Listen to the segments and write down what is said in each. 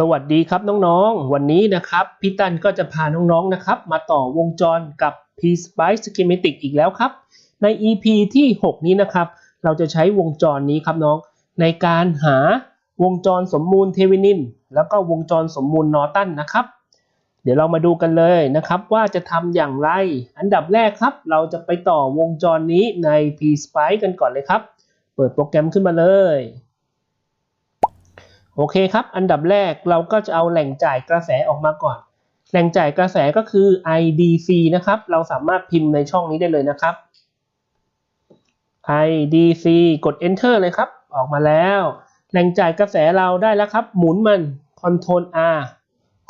สวัสดีครับน้องๆ วันนี้นะครับพี่ตันก็จะพาน้องๆนะครับ มาต่อวงจรกับ P-Spice Schematic อีกแล้วครับ ใน EP ที่ 6 นี้นะครับ เราจะใช้วงจรนี้ครับน้อง ในการหาวงจรสมมูลเทวินิน แล้วก็วงจรสมมูลนอร์ตันนะครับ เดี๋ยวเรามาดูกันเลยนะครับ ว่าจะทำอย่างไร อันดับแรกครับ เราจะไปต่อวงจรนี้ใน P-Spice กันก่อนเลยครับ เปิดโปรแกรมขึ้นมาเลย โอเคครับ อันดับแรกเราก็จะเอาแหล่งจ่ายกระแสออกมาก่อน แหล่งจ่ายกระแสก็คือ IDC นะครับ เราสามารถพิมพ์ในช่องนี้ได้เลยนะครับ IDC กด Enter เลยครับ ออกมาแล้ว แหล่งจ่ายกระแสเราได้แล้วครับ หมุนมัน Ctrl R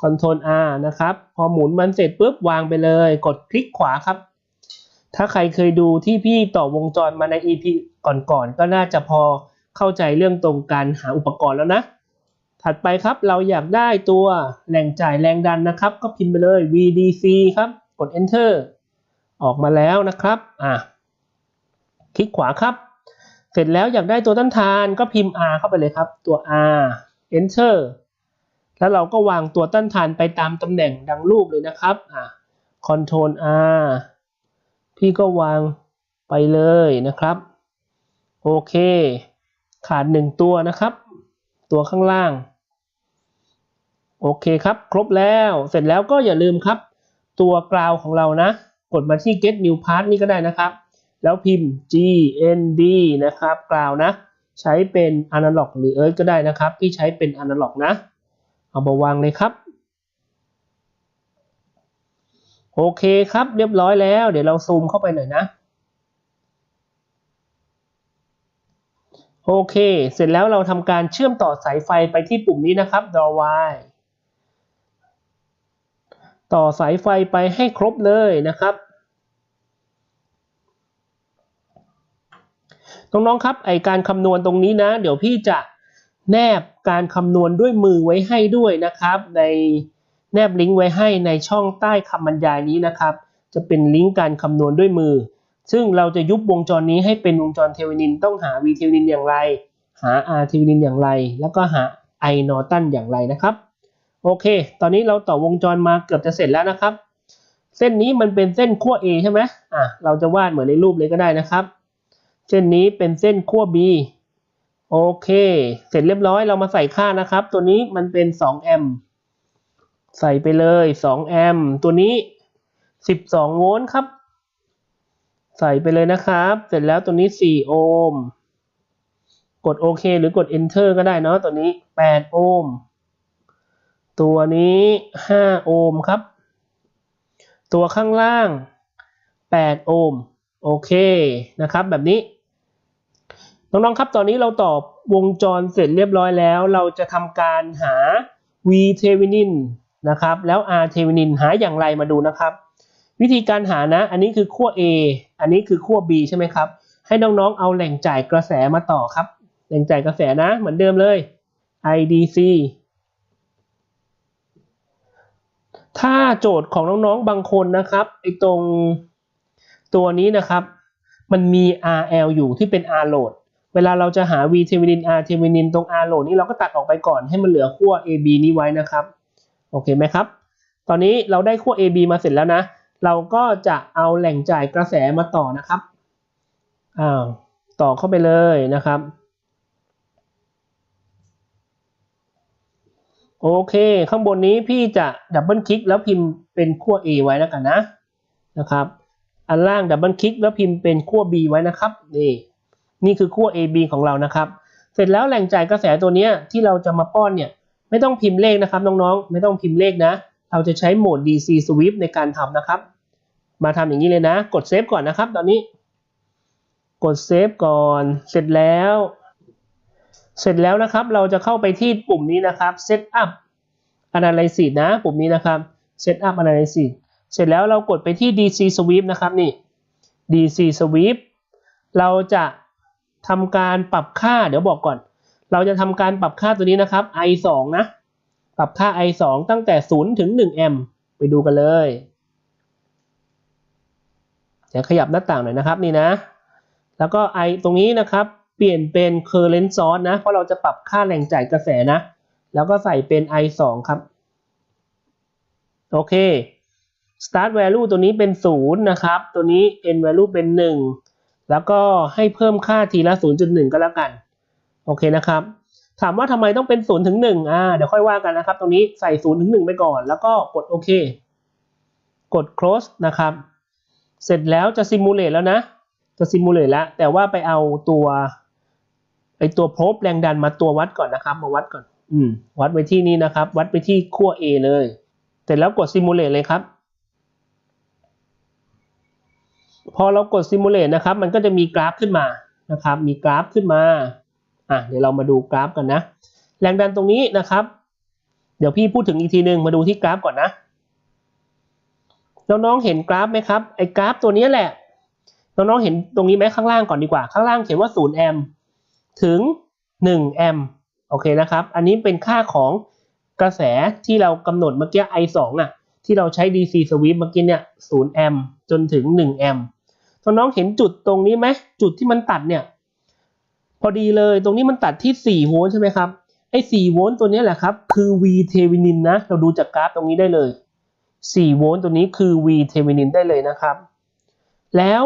Ctrl R นะครับ พอหมุนมันเสร็จปุ๊บวางไปเลย กดคลิกขวาครับ ถ้าใครเคยดูที่พี่ต่อวงจรมาใน EP ก่อนๆก็น่าจะพอเข้าใจเรื่องตรงการหาอุปกรณ์แล้วนะ ถัดไปครับเราอยากได้ตัวแหล่งจ่ายแรงดันนะครับ ก็พิมพ์ไปเลย VDC ครับ กด Enter ออกมาแล้วนะครับอะคลิกขวาครับ เสร็จแล้วอยากได้ตัวต้านทานก็พิมพ์ R เข้าไปเลยครับ ตัว R Enter แล้วเราก็วางตัวต้านทานไปตามตำแหน่งดังรูปเลยนะครับอะ Ctrl R พี่ก็วางไปเลยนะครับ โอเค ขาดหนึ่งตัวนะครับ ตัวข้างล่าง โอเคครับ ครบแล้ว เสร็จแล้วก็อย่าลืมครับ ตัวกราวของเรานะ กดมาที่ get new part นี่ก็ได้นะครับ แล้วพิมพ์ gnd นะครับกราวนะ ใช้เป็น analog หรือ earth ก็ได้นะครับ ที่ใช้เป็น analog นะ เอามาวางเลยครับ โอเคครับ เรียบร้อยแล้ว เดี๋ยวเราซูมเข้าไปหน่อยนะ โอเค เสร็จแล้วเราทำการเชื่อมต่อสายไฟไปที่ปุ่มนี้นะครับ draw y ต่อสายไฟไปให้ครบเลยนะครับน้องๆครับไอการคำนวณตรงนี้นะ เดี๋ยวพี่จะแนบการคำนวณด้วยมือไว้ให้ด้วยนะครับ ในแนบลิงก์ไว้ให้ในช่องใต้คำบรรยายนี้นะครับ จะเป็นลิงก์การคำนวณด้วยมือ ซึ่งเราจะยุบวงจรนี้ให้เป็นวงจรเทวินินต้องหา V เทวินินอย่างไร หา R เทวินินอย่างไร แล้วก็หา I นอร์ตันอย่างไรนะครับ โอเค ตอนนี้เราต่อวงจรมาเกือบจะเสร็จแล้วนะครับ เส้นนี้มันเป็นเส้นขั้ว A ใช่ไหมอะ เราจะวาดเหมือนในรูปเลยก็ได้นะครับ เส้นนี้เป็นเส้นขั้ว B โอเค เสร็จเรียบร้อยเรามาใส่ค่านะครับ ตัวนี้มันเป็น2แอมป์ใส่ไปเลย2แอมป์ตัวนี้ 12 โวลต์ครับ ใส่ไปเลยนะครับ เสร็จแล้วตัวนี้ 4 โอห์ม กดโอเคหรือกด enter ก็ได้เนาะตัวนี้ 8 โอห์ม ตัวนี้ 5 โอห์มครับ ตัวข้างล่าง 8 โอห์มโอเคนะครับ แบบนี้ น้องๆครับตอนนี้เราตอบวงจรเสร็จเรียบร้อยแล้ว เราจะทำการหา V Thevenin นะครับ แล้ว R Thevenin หาอย่างไรมาดูนะครับ วิธีการหานะ อันนี้คือขั้ว A อันนี้คือขั้ว B ใช่ไหมครับ ให้น้องๆเอาแหล่งจ่ายกระแสมาต่อครับ แหล่งจ่ายกระแสนะเหมือนเดิมเลย IDC ถ้าโจทย์ของน้องๆ บางคนนะครับไอตรงตัวนี้นะครับ มันมี RL อยู่ที่เป็น R load เวลาเราจะหา V Thevenin R Thevenin ตรง R load นี้เราก็ตัดออกไปก่อนให้มันเหลือขั้ว AB นี้ไว้นะครับ โอเคไหมครับ ตอนนี้เราได้ขั้ว AB มาเสร็จแล้วนะ เราก็จะเอาแหล่งจ่ายกระแสมาต่อนะครับ อ้าว ต่อเข้าไปเลยนะครับ โอเค ข้างบนนี้พี่จะดับเบิลคลิกแล้วพิมพ์เป็นขั้ว A ไว้แล้วกันนะนะครับ อันล่างดับเบิลคลิกแล้วพิมพ์เป็นขั้ว B ไว้นะครับนี่นี่คือขั้ว AB ของเรานะครับ เสร็จแล้วแหล่งจ่ายกระแสตัวนี้ที่เราจะมาป้อนเนี่ยไม่ต้องพิมพ์เลขนะครับน้องๆ ไม่ต้องพิมพ์เลขนะ เราจะใช้โหมด DC sweep ในการทำนะครับ มาทำอย่างนี้เลยนะ กดเซฟก่อนนะครับ ตอนนี้ กดเซฟก่อน เสร็จแล้ว เสร็จแล้วนะครับเราจะเข้าไปที่ปุ่มนี้นะครับ Setup Analysis นะปุ่มนี้นะครับ Setup Analysis เสร็จแล้วเรากดไปที่ DC sweep นะครับนี่ DC sweep เราจะทำการปรับค่าเดี๋ยวบอกก่อน เราจะทำการปรับค่าตัวนี้นะครับ i 2 นะ ปรับค่า i 2 ตั้งแต่ 0 ถึง 1 แอมป์ไปดูกันเลยเดี๋ยวขยับหน้าต่างหน่อยนะครับนี่นะ แล้วก็ i ตรงนี้นะครับ เปลี่ยนเป็น current source นะ เพราะเราจะปรับค่าแรงจ่ายกระแสนะ แล้วก็ใส่เป็น i 2ครับ โอเค start value ตัวนี้เป็น 0 นะครับ ตัวนี้ end value เป็น 1 แล้วก็ให้เพิ่มค่าทีละ 0.1 ก็แล้วกัน โอเคนะครับ ถามว่าทำไมต้องเป็น 0 ถึง 1 อ่า เดี๋ยวค่อยว่ากันนะครับ ตรงนี้ใส่ 0 ถึง 1 ไปก่อน แล้วก็กดโอเค กด close นะครับ เสร็จแล้วจะ simulate แล้วนะ จะ simulate แล้ว แต่ว่าไปเอาตัว ไอตัวพบแรงดันมาตัววัดก่อนนะครับ มาวัดก่อน อืม วัดไว้ที่นี่นะครับ วัดไปที่ขั้ว A เลยเสร็จแล้วกด simulate เลยครับ พอเรากด simulate นะครับ มันก็จะมีกราฟขึ้นมานะครับ มีกราฟขึ้นมาอะเดี๋ยวเรามาดูกราฟกันนะ แรงดันตรงนี้นะครับ เดี๋ยวพี่พูดถึงอีกทีหนึ่งมาดูที่กราฟก่อนนะน้องๆเห็นกราฟไหมครับไอ้กราฟตัวนี้แหละน้องๆเห็นตรงนี้ไหมข้างล่างก่อนดีกว่า ข้างล่างเขียนว่า0แอมป์ ถึง 1 แอมป์โอเคนะครับ อันนี้เป็นค่าของกระแสที่เรากำหนดเมื่อกี้ I2 อะ ที่เราใช้ DC sweep เมื่อกี้เนี่ย0แอมป์จนถึง 1 แอมป์น้องเห็นจุดตรงนี้ไหมจุดที่มันตัดเนี่ย พอดีเลยตรงนี้มันตัดที่ 4 โวลต์ใช่ไหมครับ ไอ้4โวลต์ตัวนี้แหละครับ คือ V Thevenin นะ เราดูจากกราฟตรงนี้ได้เลย 4 โวลต์ตัวนี้คือ V Thevenin ได้เลยนะครับ แล้ว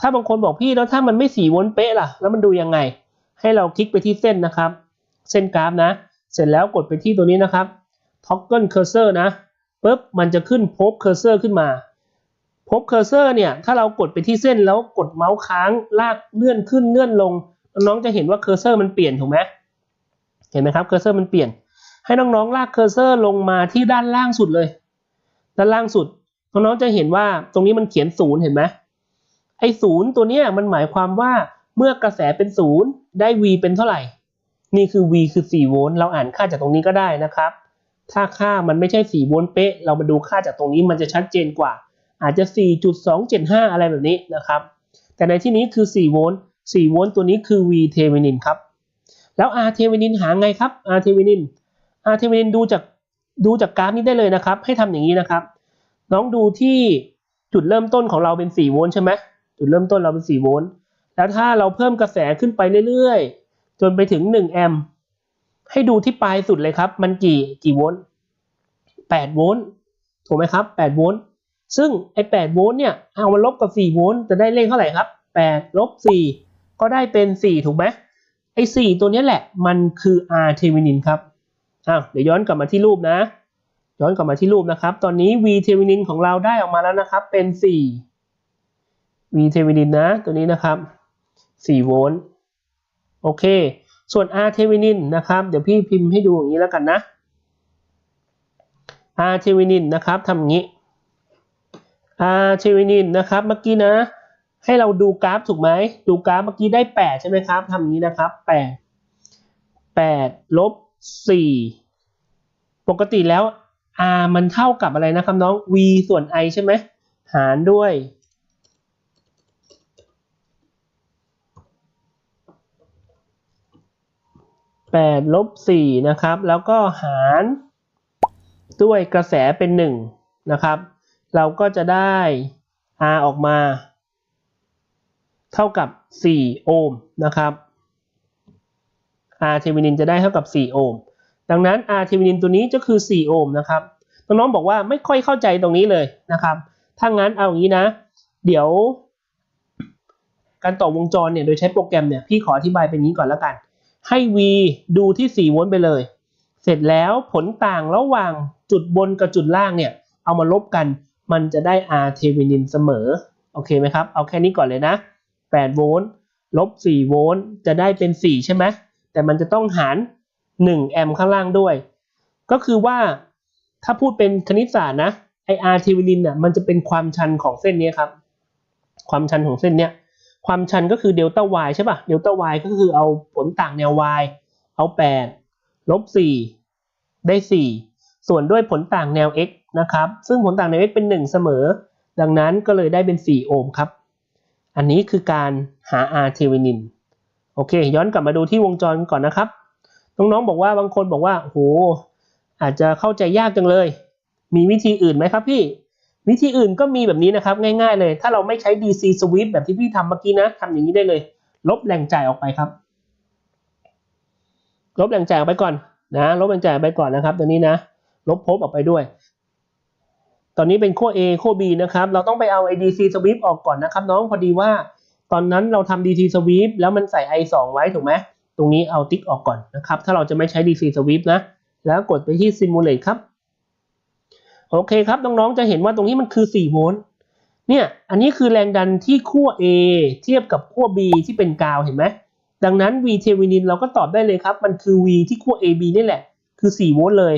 ถ้าบางคนบอกพี่แล้วถ้ามันไม่ 4 โวลต์เป๊ะล่ะ แล้วมันดูยังไง ให้เราคลิกไปที่เส้นนะครับ เส้นกราฟนะ เสร็จแล้วกดไปที่ตัวนี้นะครับ Toggle Cursor นะปุ๊บมันจะขึ้น Pop Cursor ขึ้นมา Pop Cursor เนี่ยถ้าเรากดไปที่เส้นแล้วกดเมาส์ค้างลากเลื่อนขึ้นเลื่อนลง น้องจะเห็นว่า Cursor มันเปลี่ยนถูกไหมเห็นไหมครับ Cursor มันเปลี่ยน ให้น้องๆลาก Cursor ลงมาที่ด้านล่างสุดเลย ด้านล่างสุดน้องๆจะเห็นว่าตรงนี้มันเขียนศูนย์เห็นไหมไอ้ศูนย์ตัวเนี้ยมันหมายความว่า เมื่อกระแสเป็นศูนย์ได้ V เป็นเท่าไหร่ นี่คือ V คือ 4 โวลต์เราอ่านค่าจากตรงนี้ก็ได้นะครับ ถ้าค่ามันไม่ใช่ 4 โวลต์เป๊ะ เรามาดูค่าจากตรงนี้มันจะชัดเจนกว่า อาจจะ 4.275 อะไรแบบนี้นะครับ แต่ในที่นี้คือ 4 โวลต์ 4 โวลต์ตัวนี้คือ V Thevenin ครับ แล้ว R Thevenin หาไงครับ R Thevenin R Thevenin ดูจากดูจากกราฟนี้ได้เลยนะครับ ให้ทำอย่างนี้นะครับ น้องดูที่จุดเริ่มต้นของเราเป็น 4 โวลต์ใช่ไหมจุดเริ่มต้นเราเป็น 4 โวลต์ แล้วถ้าเราเพิ่มกระแสขึ้นไปเรื่อยๆ จนไปถึง 1 แอมป์ให้ดูที่ปลายสุดเลยครับ มันกี่กี่โวลต์8โวลต์ถูกไหมครับ8โวลต์ซึ่งไอ้8โวลต์เนี่ยเอามาลบกับ4โวลต์จะได้เลขเท่าไหร่ครับ8ลบ4ก็ได้เป็น 4 ถูกไหมไอ้4ตัวนี้แหละมันคือ R Thevenin ครับอ้าวเดี๋ยวย้อนกลับมาที่รูปนะ ย้อนกลับมาที่รูปนะครับ ตอนนี้ V Thevenin ของเราได้ออกมาแล้วนะครับเป็น 4 V Thevenin นะตัวนี้นะครับ 4 โวลต์ โอเค ส่วน R Thevenin นะครับ เดี๋ยวพี่พิมพ์ให้ดูอย่างนี้แล้วกันนะ R Thevenin นะครับทำอย่างนี้ R Thevenin นะครับ เมื่อกี้นะ ให้เราดูกราฟถูกไหม ดูกราฟเมื่อกี้ได้ 8 ใช่ไหมครับทำอย่างนี้นะครับ 8 8ลบ4ปกติแล้ว R มันเท่ากับอะไรนะครับน้อง V ส่วน I ใช่ไหมหารด้วย 8ลบ4นะครับ แล้วก็หารด้วยกระแสเป็น 1 นะครับ เราก็จะได้ R ออกมา เท่ากับ 4 โอห์มนะครับ R Thevenin จะได้เท่ากับ 4 โอห์ม ดังนั้น R Thevenin ตัวนี้ก็คือ 4 โอห์มนะครับ น้องๆบอกว่าไม่ค่อยเข้าใจตรงนี้เลยนะครับ ถ้างั้นเอาอย่างนี้นะ เดี๋ยว การต่อวงจรเนี่ย โดยใช้โปรแกรมเนี่ย พี่ขออธิบายเป็นนี้ก่อนแล้วกัน ให้ V ดูที่ 4 โวลต์ไปเลย เสร็จแล้วผลต่างระหว่างจุดบนกับจุดล่างเนี่ย เอามาลบกัน มันจะได้ R Thevenin เสมอ โอเคไหมครับ เอาแค่นี้ก่อนเลยนะ 8 โวลต์ ลบ 4 โวลต์ จะได้เป็น 4 ใช่ไหม แต่มันจะต้องหาร 1 แอมป์ข้างล่างด้วย ก็คือว่าถ้าพูดเป็นคณิตศาสตร์นะไอ R Thevenin น่ะมันจะเป็นความชันของเส้นนี้ครับ ความชันของเส้นเนี้ย ความชันก็คือเดลต้า y ใช่ป่ะเดลต้า y ก็คือเอาผลต่างแนว y เอา 8 ลบ 4 ได้ 4 ส่วนด้วยผลต่างแนว x นะครับ ซึ่งผลต่างแนว x เป็น 1 เสมอ ดังนั้นก็เลยได้เป็น 4 โอห์มครับ อันนี้คือการหา R Thevenin โอเค ย้อนกลับมาดูที่วงจรก่อนนะครับ น้องๆ บอกว่าบางคนบอกว่า โห อาจจะเข้าใจยากจังเลย มีวิธีอื่นไหมครับพี่ วิธีอื่นก็มีแบบนี้นะครับ ง่ายๆเลย ถ้าเราไม่ใช้ DC sweep แบบที่พี่ทำเมื่อกี้นะทำอย่างนี้ได้เลย ลบแรงจ่ายออกไปครับ ลบแรงจ่ายออกไปก่อนนะลบแรงจ่ายไปก่อนนะครับตัวนี้นะ ลบภพออกไปด้วย ตอนนี้เป็นขั้ว A ขั้ว B นะครับ เราต้องไปเอา DC sweep ออกก่อนนะครับ น้องพอดีว่า ตอนนั้นเราทำ DC sweep แล้วมันใส่ I 2 ไว้ถูกไหมตรงนี้เอาติ๊กออกก่อนนะครับ ถ้าเราจะไม่ใช้ DC sweep นะ แล้วกดไปที่ simulate ครับ โอเคครับน้องๆจะเห็นว่าตรงนี้มันคือ 4 โวลต์เนี่ยอันนี้คือแรงดันที่ขั้ว A เทียบกับขั้ว B ที่เป็นกาวเห็นไหมดังนั้น V เทวินินเราก็ตอบได้เลยครับ มันคือ V ที่ขั้ว AB นี่แหละ คือ 4 โวลต์เลย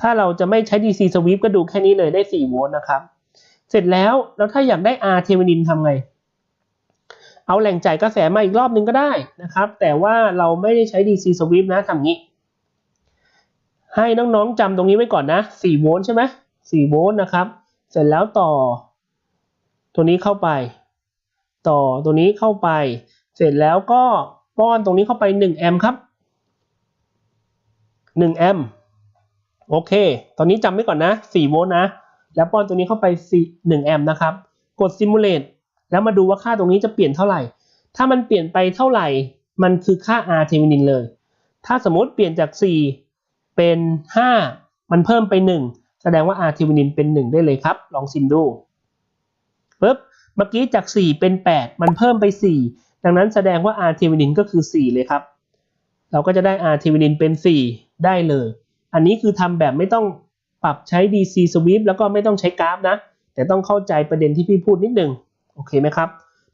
ถ้าเราจะไม่ใช้ DC sweep ก็ดูแค่นี้เลยได้ 4 โวลต์นะครับ เสร็จแล้วแล้วถ้าอยากได้ R เทวินินทำไง เอาแหล่งจ่ายกระแสมาอีกรอบนึงก็ได้นะครับ แต่ว่าเราไม่ได้ใช้ DC sweep นะทำงี้ ให้น้องๆจำตรงนี้ไว้ก่อนนะ4โวลต์ใช่ไหม4โวลต์นะครับ เสร็จแล้วต่อ ตัวนี้เข้าไป ต่อตัวนี้เข้าไป เสร็จแล้วก็ป้อนตรงนี้เข้าไป1แอมป์ครับ1แอมป์โอเค ตอนนี้จำไว้ก่อนนะ4โวลต์นะ แล้วป้อนตัวนี้เข้าไป4 1แอมป์นะครับ กด Simulate แล้วมาดูว่าค่าตรงนี้จะเปลี่ยนเท่าไหร่ ถ้ามันเปลี่ยนไปเท่าไหร่ มันคือค่า R เทมินินเลย ถ้าสมมติเปลี่ยนจาก 4 เป็น 5 มันเพิ่มไป 1 แสดงว่า R เทมินินเป็น 1 ได้เลยครับ ลองซิมดูปึ๊บเมื่อกี้จาก 4 เป็น 8 มันเพิ่มไป 4 ดังนั้นแสดงว่า R เทมินินก็คือ 4 เลยครับ เราก็จะได้ R เทมินินเป็น 4 ได้เลย อันนี้คือทำแบบไม่ต้องปรับใช้ DC sweep แล้วก็ไม่ต้องใช้กราฟนะ แต่ต้องเข้าใจประเด็นที่พี่พูดนิดนึงโอเคไหมครับ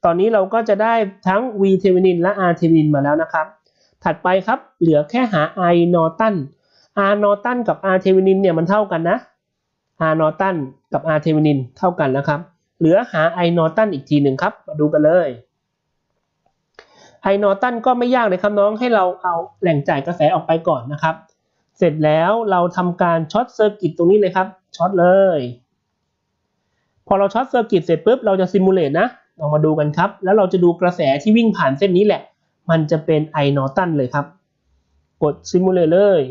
ตอนนี้เราก็จะได้ทั้ง V เทมินินและ R เทมินินมาแล้วนะครับ ถัดไปครับ เหลือแค่หา I นอตัน R นอตันกับ R เทมินินเนี่ยมันเท่ากันนะ R นอตันกับ R เทมินินเท่ากันนะครับ เหลือหา I นอตันอีกทีหนึ่งครับ มาดูกันเลย I นอตันก็ไม่ยากเลยครับน้องให้เราเอาแหล่งจ่ายกระแสออกไปก่อนนะครับ เสร็จแล้วเราทำการช็อตเซอร์กิตตรงนี้เลยครับช็อตเลย พอเราช็อตเซอร์กิตเสร็จปุ๊บเราจะซิมูเลตนะลองมาดูกันครับ แล้วเราจะดูกระแสที่วิ่งผ่านเส้นนี้แหละ มันจะเป็น I นอตันเลยครับ กดซิมูเลตเลย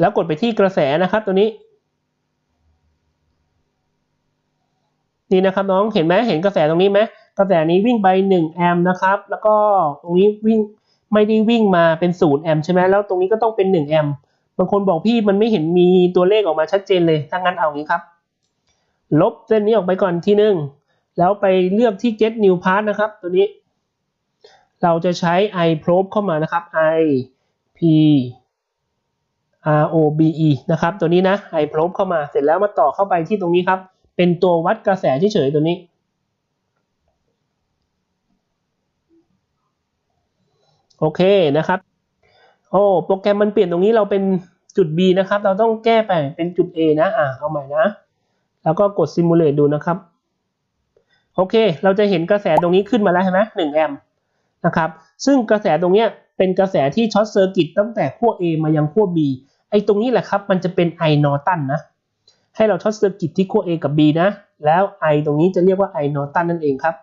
แล้วกดไปที่กระแสนะครับตัวนี้ นี่นะครับน้องเห็นไหมเห็นกระแสตรงนี้ไหมกระแสนี้วิ่งไป1แอมป์นะครับ แล้วก็ตรงนี้วิ่งไม่ได้วิ่งมาเป็น0แอมป์ใช่ไหมแล้วตรงนี้ก็ต้องเป็น1แอมป์บางคนบอกพี่มันไม่เห็นมีตัวเลขออกมาชัดเจนเลยถ้างั้นเอางี้ครับ ลบเส้นนี้ออกไปก่อนทีนึงแล้วไปเลือกที่ get new path นะครับ ตัวนี้ เราจะใช้ i probe เข้ามานะครับ i p r o b e นะครับ ตัวนี้นะ i probe เข้ามาเสร็จแล้วมาต่อเข้าไปที่ตรงนี้ครับ เป็นตัววัดกระแสเฉยๆตัวนี้ โอเคนะครับ โอ้โปรแกรมมันเปลี่ยนตรงนี้เราเป็นจุด B นะครับ เราต้องแก้ไปเป็นจุด A นะ อ่าเอาใหม่นะ แล้วก็กด Simulate ดูนะครับ โอเค เราจะเห็นกระแสตรงนี้ขึ้นมาแล้วใช่ไหมหนึ่งแอมป์นะครับ ซึ่งกระแสตรงเนี้ยเป็นกระแสที่ช็อตเซอร์กิตตั้งแต่ขั้ว A มายังขั้ว B อ้ตรงนี้แหละครับ มันจะเป็น I นอตันนะ ให้เราช็อตเซอร์กิตที่ขั้ว A กับ B นะ แล้ว I ตรงนี้จะเรียกว่า I นอตันนั่นเองครับ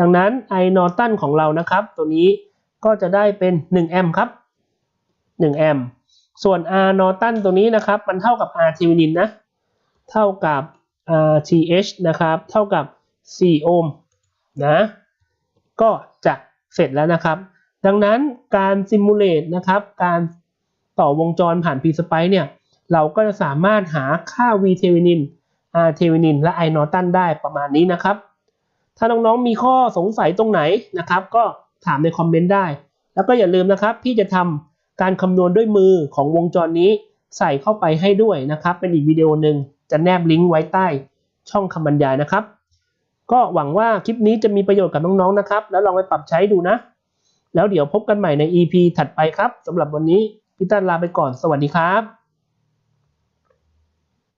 ดังนั้น I นอตันของเรานะครับ ตัวนี้ก็จะได้เป็น1แอมป์ครับ1แอมป์ส่วน R นอตันตัวนี้นะครับ มันเท่ากับ R เทมินินนะ เท่ากับ RTH นะครับ เท่ากับ 4 โอห์มนะ ก็จะเสร็จแล้วนะครับ ดังนั้นการซิมูเลตนะครับ การ ต่อวงจรผ่าน P-Spice เนี่ย เราก็จะสามารถหาค่า V เทมินิน R เทมินินและ I นอตันได้ประมาณนี้นะครับ ถ้าน้องๆมีข้อสงสัยตรงไหนนะครับ ก็ถามในคอมเมนต์ได้ แล้วก็อย่าลืมนะครับ พี่จะทำการคำนวณด้วยมือของวงจรนี้ใส่เข้าไปให้ด้วยนะครับ เป็นอีกวิดีโอหนึ่งจะแนบลิงก์ไว้ใต้ช่องคำบรรยายนะครับ ก็หวังว่าคลิปนี้จะมีประโยชน์กับน้องๆนะครับ แล้วลองไปปรับใช้ดูนะ แล้วเดี๋ยวพบกันใหม่ใน EP ถัดไปครับสำหรับวันนี้ พี่ตั้นลาไปก่อนสวัสดีครับ